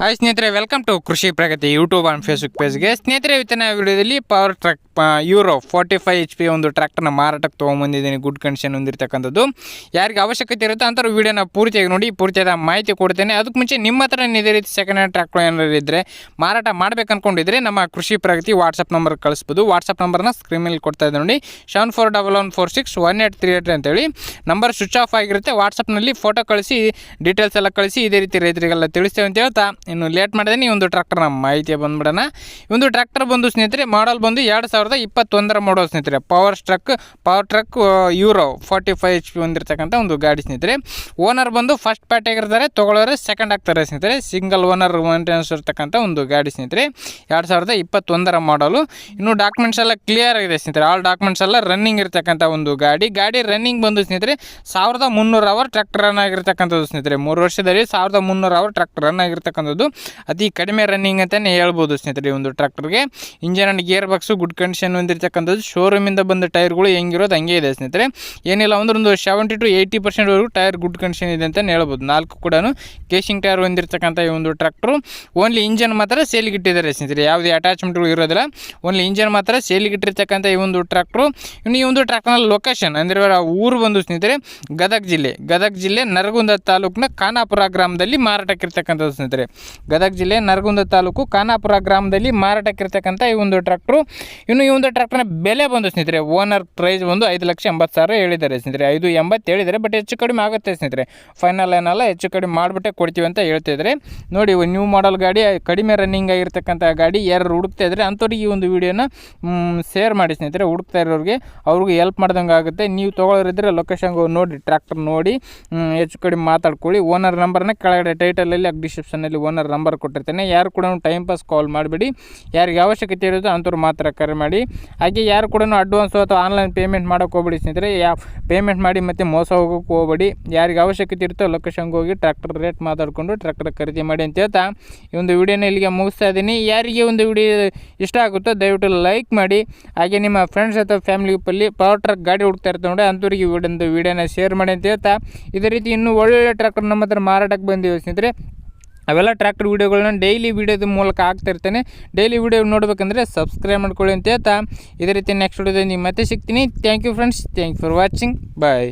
Hi ಸ್ನೇಹಿತರೆ welcome to Krishi Pragati YouTube and Facebook ಪೇಜ್ಗೆ ಸ್ನೇಹಿತರೆ, ಇವತ್ತಿನ ವಿಡಿಯೋದಲ್ಲಿ Powertrac Euro forty five H P ಒಂದು ಟ್ರ್ಯಾಕ್ಟರ್ನ ಮಾರಾಟಕ್ಕೆ ತೊಗೊಂಬಂದಿದ್ದೀನಿ ಗುಡ್ ಕಂಡೀಷನ್ ಹೊಂದಿರತಕ್ಕಂಥದ್ದು. ಯಾರಿಗೆ ಅವಶ್ಯಕತೆ ಇರುತ್ತೋ ಅಂಥವ್ರು ವೀಡಿಯೋನ ಪೂರ್ತಿಯಾಗಿ ನೋಡಿ, ಪೂರ್ತಿಯಾದ ಮಾಹಿತಿ ಕೊಡ್ತೇನೆ. ಅದಕ್ಕೆ ಮುಂಚೆ ನಿಮ್ಮ ಹತ್ರ ಇದೇ ರೀತಿ ಸೆಕೆಂಡ್ ಹ್ಯಾಂಡ್ ಟ್ರ್ಯಾಕ್ಟರ್ ಏನಾದ್ರು ಇದ್ದರೆ ಮಾರಾಟ ಮಾಡಬೇಕು ಅಂದ್ಕೊಂಡಿದ್ರೆ ನಮ್ಮ ಕೃಷಿ ಪ್ರಗತಿ ವಾಟ್ಸಪ್ ನಂಬರ್ ಕಳಿಸ್ಬೋದು. ವಾಟ್ಸಪ್ ನಂಬರ್ನ ಸ್ಕ್ರೀನ್ ಮೇಲೆ ಕೊಡ್ತಾ ಇದ್ದೆ ನೋಡಿ. Seven four double one four six one eight three eight ಅಂತೇಳಿ ನಂಬರ್ ಸ್ವಿಚ್ ಆಫ್ ಆಗಿರುತ್ತೆ. ವಾಟ್ಸಪ್ನಲ್ಲಿ ಫೋಟೋ ಕಳಿಸಿ ಡೀಟೇಲ್ಸ್ ಎಲ್ಲ ಕಳಿಸಿ, ಇದೇ ರೀತಿ ರೈತರಿಗೆಲ್ಲ ತಿಳಿಸ್ತೇವೆ ಅಂತ ಹೇಳ್ತಾ ಇನ್ನು ಲೇಟ್ ಮಾಡಿದೆ ಈ ಒಂದು ಟ್ರ್ಯಾಕ್ಟರ್ನ ಮಾಹಿತಿ ಬಂದ್ಬಿಡೋಣ. ಒಂದು ಟ್ರ್ಯಾಕ್ಟರ್ ಬಂದು ಸ್ನೇಹಿತರೆ ಮಾಡಲ್ ಬಂದು ಎರಡು ಸಾವಿರದ ಇಪ್ಪತ್ತೊಂದರ ಮಾಡಲ್ ಸ್ನೇಹಿತರೆ. Powertrac Powertrac Euro forty five H P ಹೊಂದಿರತಕ್ಕಂಥ ಒಂದು ಗಾಡಿ ಸ್ನೇಹಿತರೆ. ಓನರ್ ಬಂದು ಫಸ್ಟ್ ಪಾರ್ಟಿ ಆಗಿರ್ತಾರೆ, ತೊಗೊಳ್ಳೋರೆ ಸೆಕೆಂಡ್ ಆಗ್ತಾರೆ ಸ್ನೇಹಿತರೆ. ಸಿಂಗಲ್ ಓನರ್ ಮೇಂಟೆನೆನ್ಸ್ ಇರ್ತಕ್ಕಂಥ ಒಂದು ಗಾಡಿ ಸ್ನೇಹಿತರೆ. ಎರಡು ಸಾವಿರದ ಇಪ್ಪತ್ತೊಂದರ ಮಾಡಲು ಇನ್ನು ಡಾಕ್ಯುಮೆಂಟ್ಸ್ ಎಲ್ಲ ಕ್ಲಿಯರ್ ಆಗಿದೆ ಸ್ನೇಹಿತರೆ. ಆಲ್ ಡಾಕ್ಯುಮೆಂಟ್ಸ್ ಎಲ್ಲ ರನ್ನಿಂಗ್ ಇರ್ತಕ್ಕಂಥ ಒಂದು ಗಾಡಿ. ಗಾಡಿ ರನ್ನಿಂಗ್ ಬಂದು ಸ್ನೇಹಿತರೆ, ಸಾವಿರದ ಮುನ್ನೂರು ಅವರ್ ಟ್ರ್ಯಾಕ್ಟರ್ ರನ್ ಆಗಿರ್ತಕ್ಕಂಥದ್ದು ಸ್ನೇಹಿತರೆ. ಮೂರು ವರ್ಷದಲ್ಲಿ ಸಾವಿರದ ಮುನ್ನೂರು ಅವರ್ ಟ್ರ್ಯಾಕ್ಟರ್ ರನ್ ಆಗಿರ್ತಕ್ಕಂಥದ್ದು. ಅತಿ ಕಡಿಮೆ ರನ್ನಿಂಗ್ ಅಂತಲೇ ಹೇಳ್ಬೋದು ಸ್ನೇಹಿತರೆ ಒಂದು ಟ್ರ್ಯಾಕ್ಟರ್ಗೆ engine and gear box good condition ಹೊಂದಿರತಕ್ಕಂಥದ್ದು ಶೋರೂಮಿಂದ ಬಂದ ಟೈರ್ಗಳು ಹೆಂಗಿರೋದು ಹಂಗೆ ಇದೆ ಸ್ನೇಹಿತರೆ. ಏನಿಲ್ಲ ಅಂದ್ರೆ ಒಂದು ಸೆವೆಂಟಿ ಟು ಏಯ್ಟಿ ಪರ್ಸೆಂಟ್ವರೆಗೂ ಟೈರ್ ಗುಡ್ ಕಂಡೀಷನ್ ಇದೆ ಅಂತಲೇ ಹೇಳ್ಬೋದು. ನಾಲ್ಕು ಕೂಡ ಕೇಶಿಂಗ್ ಟೈರ್ ಹೊಂದಿರತಕ್ಕಂಥ ಈ ಒಂದು ಟ್ರ್ಯಾಕ್ಟ್ರು ಓನ್ಲಿ ಇಂಜನ್ ಮಾತ್ರ ಸೇಲಿಗೆ ಇಟ್ಟಿದ್ದಾರೆ ಸ್ನೇಹಿತರೆ. ಯಾವುದೇ ಅಟ್ಯಾಚ್ಮೆಂಟ್ಗಳು ಇರೋದಿಲ್ಲ. ಓನ್ಲಿ ಇಂಜನ್ ಮಾತ್ರ ಸೇಲಿಗೆ ಇಟ್ಟಿರ್ತಕ್ಕಂಥ ಈ ಒಂದು ಟ್ರ್ಯಾಕ್ಟ್ರು ಇನ್ನು ಈ ಒಂದು ಟ್ರ್ಯಾಕ್ಟರ್ನ ಲೊಕೇಶನ್ ಅಂದರೆ ಊರು ಬಂದು ಸ್ನೇಹಿತರೆ, ಗದಗ ಜಿಲ್ಲೆ. ಗದಗ ಜಿಲ್ಲೆ ನರಗುಂದ ತಾಲೂಕಿನ ಖಾನಾಪುರ ಗ್ರಾಮದಲ್ಲಿ ಮಾರಾಟಕ್ಕಿರ್ತಕ್ಕಂಥದ್ದು ಸ್ನೇಹಿತರೆ. ಗದಗ ಜಿಲ್ಲೆ ನರಗುಂದ ತಾಲೂಕು ಖಾನಾಪುರ ಗ್ರಾಮದಲ್ಲಿ ಮಾರಾಟಕ್ಕಿರ್ತಕ್ಕಂಥ ಈ ಒಂದು ಟ್ರ್ಯಾಕ್ಟ್ರು. ಇನ್ನು ಈ ಒಂದು ಟ್ರ್ಯಾಕ್ಟರ್ನ ಬೆಲೆ ಬಂದು ಸ್ನೇಹಿತರೆ, ಓನರ್ ಪ್ರೈಸ್ ಒಂದು ಐದು ಲಕ್ಷ ಎಂಬತ್ತು ಸಾವಿರ ಹೇಳಿದ್ದಾರೆ ಸ್ನೇಹಿತರೆ. ಐದು ಎಂಬತ್ತು ಹೇಳಿದರೆ ಬಟ್ ಹೆಚ್ಚು ಕಡಿಮೆ ಆಗುತ್ತೆ ಸ್ನೇಹಿತರೆ. ಫೈನಲ್ ಏನಲ್ಲ ಹೆಚ್ಚು ಕಡಿಮೆ ಮಾಡಿಬಿಟ್ಟೆ ಕೊಡ್ತೀವಿ ಅಂತ ಹೇಳ್ತಿದ್ರೆ ನೋಡಿ ನ್ಯೂ ಮಾಡಲ್ ಗಾಡಿ, ಕಡಿಮೆ ರನ್ನಿಂಗ್ ಆಗಿರ್ತಕ್ಕಂಥ ಗಾಡಿ, ಯಾರು ಹುಡುಕ್ತಾ ಇದ್ರೆ ಅಂಥವ್ರಿಗೆ ಈ ಒಂದು ವಿಡಿಯೋನ ಶೇರ್ ಮಾಡಿ ಸ್ನೇಹಿತರೆ. ಹುಡುಕ್ತಾ ಇರೋರಿಗೆ ಅವ್ರಿಗೆ ಹೆಲ್ಪ್ ಮಾಡ್ದಂಗೆ ಆಗುತ್ತೆ. ನೀವು ತೊಗೊಳೋರಿದ್ರೆ ಲೊಕೇಶನ್ಗೆ ನೋಡಿ ಟ್ರ್ಯಾಕ್ಟರ್ ನೋಡಿ ಹೆಚ್ಚು ಕಡಿಮೆ ಮಾತಾಡ್ಕೊಳ್ಳಿ. ಓನರ್ ನಂಬರ್ನ ಕೆಳಗಡೆ ಟೈಟಲಲ್ಲಿ ಡಿಸ್ಕ್ರಿಪ್ಷನಲ್ಲಿ ಓನರ್ ನಂಬರ್ ಕೊಟ್ಟಿರ್ತೇನೆ. ಯಾರು ಕೂಡ ಟೈಮ್ ಪಾಸ್ ಕಾಲ್ ಮಾಡಿಬಿಡಿ. ಯಾರಿಗೆ ಅವಶ್ಯಕತೆ ಇರುತ್ತೋ ಅಂಥವ್ರು ಮಾತ್ರ ಕರೆ ಮಾಡಿ. ಹಾಗೆ ಯಾರು ಕೂಡ ಅಡ್ವಾನ್ಸು ಅಥವಾ ಆನ್ಲೈನ್ ಪೇಮೆಂಟ್ ಮಾಡೋಕೆ ಹೋಗ್ಬೇಡಿ ಸ್ನೇಹಿತರೆ. ಯಾ ಪೇಮೆಂಟ್ ಮಾಡಿ ಮತ್ತೆ ಮೋಸ ಹೋಗೋಕ್ಕೆ ಹೋಗ್ಬೇಡಿ. ಯಾರಿಗೆ ಅವಶ್ಯಕತೆ ಇರುತ್ತೋ ಲೊಕೇಶನ್ಗೆ ಹೋಗಿ ಟ್ರ್ಯಾಕ್ಟರ್ ರೇಟ್ ಮಾತಾಡಿಕೊಂಡು ಟ್ರ್ಯಾಕ್ಟರ್ ಖರೀದಿ ಮಾಡಿ ಅಂತ ಹೇಳ್ತಾ ಈ ಒಂದು ವಿಡಿಯೋನ ಇಲ್ಲಿಗೆ ಮುಗಿಸ್ತಾ ಇದ್ದೀನಿ. ಯಾರಿಗೆ ಒಂದು ವಿಡಿಯೋ ಇಷ್ಟ ಆಗುತ್ತೋ ದಯವಿಟ್ಟು ಲೈಕ್ ಮಾಡಿ. ಹಾಗೆ ನಿಮ್ಮ ಫ್ರೆಂಡ್ಸ್ ಅಥವಾ ಫ್ಯಾಮಿಲಿ ಗ್ರೂಪಲ್ಲಿ ಪವರ್ ಟ್ರಕ್ ಗಾಡಿ ಹುಡ್ತಾ ಇರ್ತಾರೆ ನೋಡಿ, ಅಂಥವ್ರಿಗೆ ಒಂದು ವಿಡಿಯೋನ ಶೇರ್ ಮಾಡಿ ಅಂತ ಹೇಳ್ತಾ. ಇದೇ ರೀತಿ ಇನ್ನೂ ಒಳ್ಳೊಳ್ಳೆ ಟ್ರ್ಯಾಕ್ಟರ್ ನಮ್ಮ ಹತ್ರ ಮಾರಾಟಕ್ಕೆ ಬಂದಿವೆ ಸ್ನೇಹಿತರೆ. ಅವೆಲ್ಲ ಟ್ರ್ಯಾಕ್ಟರ್ ವೀಡಿಯೋಗಳನ್ನ ಡೈಲಿ ವೀಡಿಯೋದ ಮೂಲಕ ಹಾಕ್ತಾ ಇರ್ತೇನೆ. ಡೈಲಿ ವೀಡಿಯೋ ನೋಡಬೇಕಂದ್ರೆ ಸಬ್ಸ್ಕ್ರೈಬ್ ಮಾಡ್ಕೊಳ್ಳಿ ಅಂತ ಹೇಳ್ತಾ. ಇದೇ ರೀತಿ ನೆಕ್ಸ್ಟ್ ವಿಡಿಯೋದಲ್ಲಿ ಮತ್ತೆ ಸಿಗ್ತೀನಿ. Thank you friends thank for watching bye